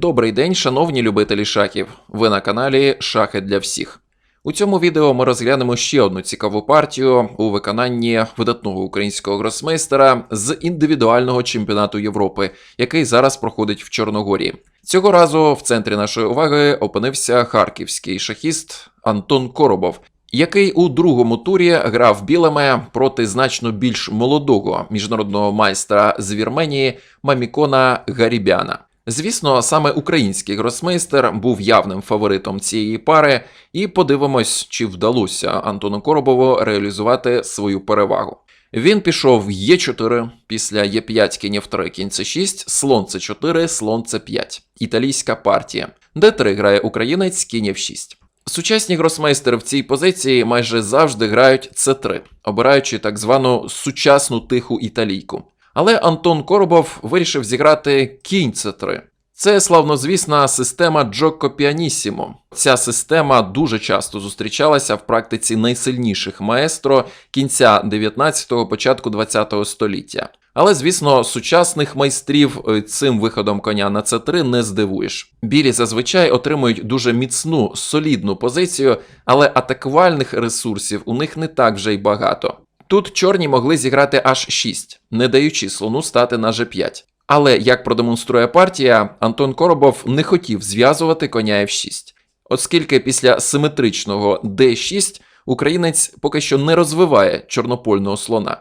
Добрий день, шановні любителі шахів. Ви на каналі Шахи для всіх. У цьому відео ми розглянемо ще одну цікаву партію у виконанні видатного українського гросмейстера з індивідуального чемпіонату Європи, який зараз проходить в Чорногорії. Цього разу в центрі нашої уваги опинився харківський шахіст Антон Коробов, який у другому турі грав білими проти значно більш молодого міжнародного майстра з Вірменії Мамікона Гарібяна. Звісно, саме український гросмейстер був явним фаворитом цієї пари, і подивимось, чи вдалося Антону Коробову реалізувати свою перевагу. Він пішов в Е4 після Е5 кінь F3, кінь С6, слон С4, слон С5. Італійська партія. Д3 грає українець, кінь F6. Сучасні гросмейстери в цій позиції майже завжди грають С3, обираючи так звану сучасну тиху італійку. Але Антон Коробов вирішив зіграти кінь С3. Це славнозвісна система Джоко Піанісімо. Ця система дуже часто зустрічалася в практиці найсильніших маестро кінця 19-го, початку 20-го століття. Але, звісно, сучасних майстрів е, цим виходом коня на С3 не здивуєш. Білі зазвичай отримують дуже міцну, солідну позицію, але атакувальних ресурсів у них не так вже й багато. Тут чорні могли зіграти аж 6, не даючи слону стати на G5. Але як продемонструє партія, Антон Коробов не хотів зв'язувати коня F6, оскільки після симетричного D6 українець поки що не розвиває чорнопольного слона,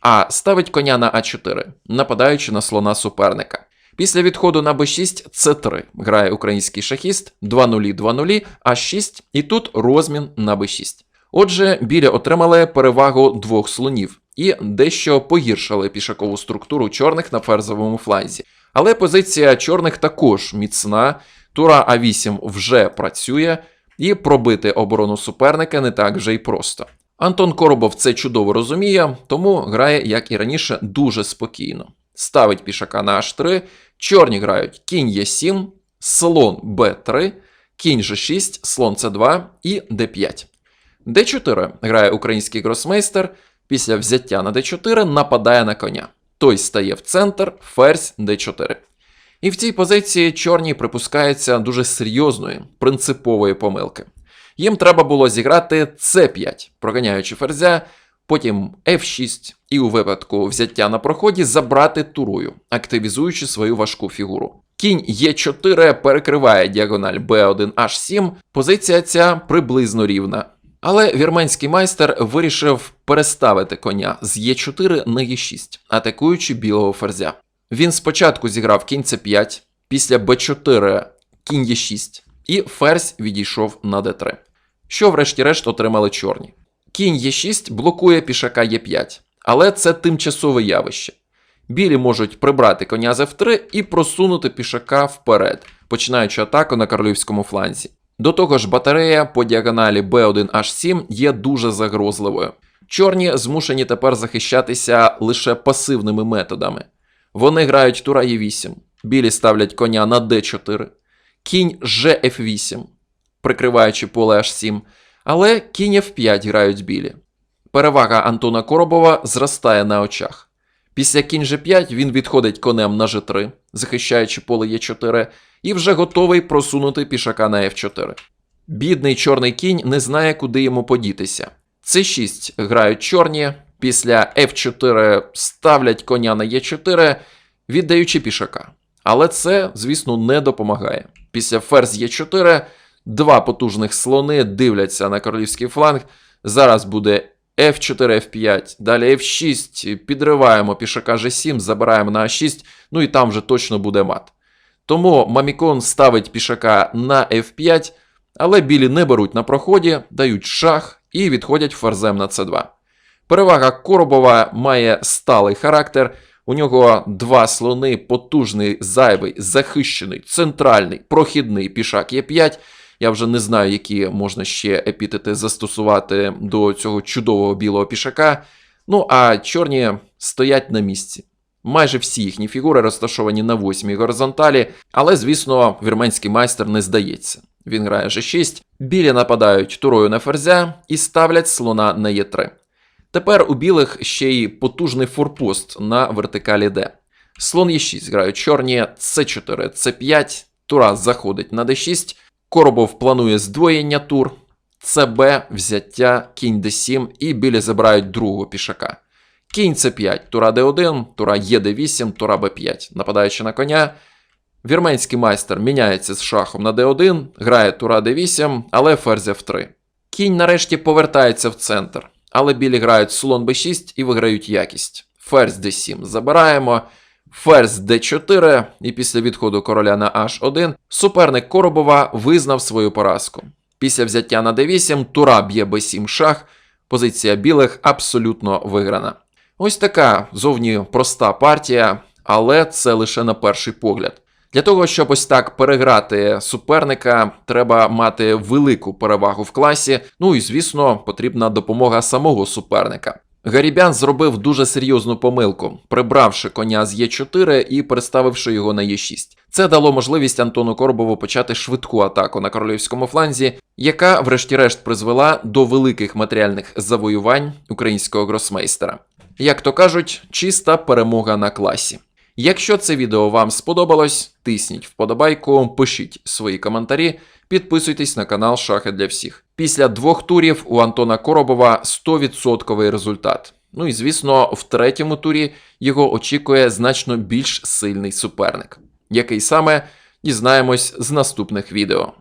а ставить коня на А4, нападаючи на слона суперника. Після відходу на b6 c3 грає український шахіст 2-0, 2-0, А6, і тут розмін на b6. Отже, білі отримали перевагу двох слонів і дещо погіршили пішакову структуру чорних на ферзовому фланзі. Але позиція чорних також міцна. Тура А8 вже працює, і пробити оборону суперника не так вже й просто. Антон Коробов це чудово розуміє, тому грає, як і раніше, дуже спокійно. Ставить пішака на H3, чорні грають кінь Е7, слон Б3, кінь G6, слон С2 і Д5. Д4 грає український гросмейстер. Після взяття на d4 нападає на коня. Той стає в центр, ферзь d4. І в цій позиції чорні припускаються дуже серйозної, принципової помилки. Їм треба було зіграти c5, проганяючи ферзя, потім f6 і у випадку взяття на проході забрати турою, активізуючи свою важку фігуру. Кінь Е4 перекриває діагональ b1 h7, позиція ця приблизно рівна. Але вірменський майстер вирішив переставити коня з Е4 на Е6, атакуючи білого ферзя. Він спочатку зіграв кінь С5, після Б4 кінь Е6, і ферзь відійшов на Д3. Що, врешті-решт, отримали чорні. Кінь Е6 блокує пішака Е5, але це тимчасове явище. Білі можуть прибрати коня з F3 і просунути пішака вперед, починаючи атаку на королівському фланзі. До того ж, батарея по діагоналі B1H7 є дуже загрозливою. Чорні змушені тепер захищатися лише пасивними методами. Вони грають тура Е8, білі ставлять коня на D4, кінь GF8, прикриваючи поле H7, але кінь F5 грають білі. Перевага Антона Коробова зростає на очах. Після кінь G5 він відходить конем на G3, захищаючи поле Е4, і вже готовий просунути пішака на F4. Бідний чорний кінь не знає, куди йому подітися. С6 грають чорні, після F4 ставлять коня на Е4, віддаючи пішака. Але це, звісно, не допомагає. Після ферзь Е4 два потужних слони дивляться на королівський фланг. Зараз буде F4, F5, далі F6, підриваємо пішака G7, забираємо на А6, ну і там вже точно буде мат. Тому Мамікон ставить пішака на F5, але білі не беруть на проході, дають шах і відходять ферзем на c2. Перевага Коробова має сталий характер. У нього два слони, потужний, зайвий, захищений, центральний, прохідний пішак Е5. Я вже не знаю, які можна ще епітети застосувати до цього чудового білого пішака. Ну а чорні стоять на місці. Майже всі їхні фігури розташовані на восьмій горизонталі, але, звісно, вірменський майстер не здається. Він грає G6, білі нападають турою на ферзя і ставлять слона на Е3. Тепер у білих ще й потужний форпост на вертикалі D. Слон Е6 грають чорні, С4, С5, Тура заходить на d6, Коробов планує здвоєння тур, ЦБ, взяття, кінь d7 і білі забирають другого пішака. Кінь c5, тура d1, тура єд8, тура b5. Нападаючи на коня, вірменський майстер міняється з шахом на d1, грає тура d8, але ферзь f3. Кінь нарешті повертається в центр, але білі грають слон b6 і виграють якість. Ферзь d7 забираємо, ферзь d4, і після відходу короля на h1 суперник Коробова визнав свою поразку. Після взяття на d8 тура б'є b7 шах, позиція білих абсолютно виграна. Ось така зовні проста партія, але це лише на перший погляд. Для того, щоб ось так переграти суперника, треба мати велику перевагу в класі. Ну і звісно, потрібна допомога самого суперника. Гарібян зробив дуже серйозну помилку, прибравши коня з Е4 і переставивши його на Е6. Це дало можливість Антону Коробову почати швидку атаку на королівському фланзі, яка, врешті-решт, призвела до великих матеріальних завоювань українського гросмейстера. Як то кажуть, чиста перемога на класі. Якщо це відео вам сподобалось, тисніть вподобайку, пишіть свої коментарі, підписуйтесь на канал Шахи для всіх. Після двох турів у Антона Коробова 100% результат. Ну і звісно, в третьому турі його очікує значно більш сильний суперник. Який саме дізнаємось з наступних відео.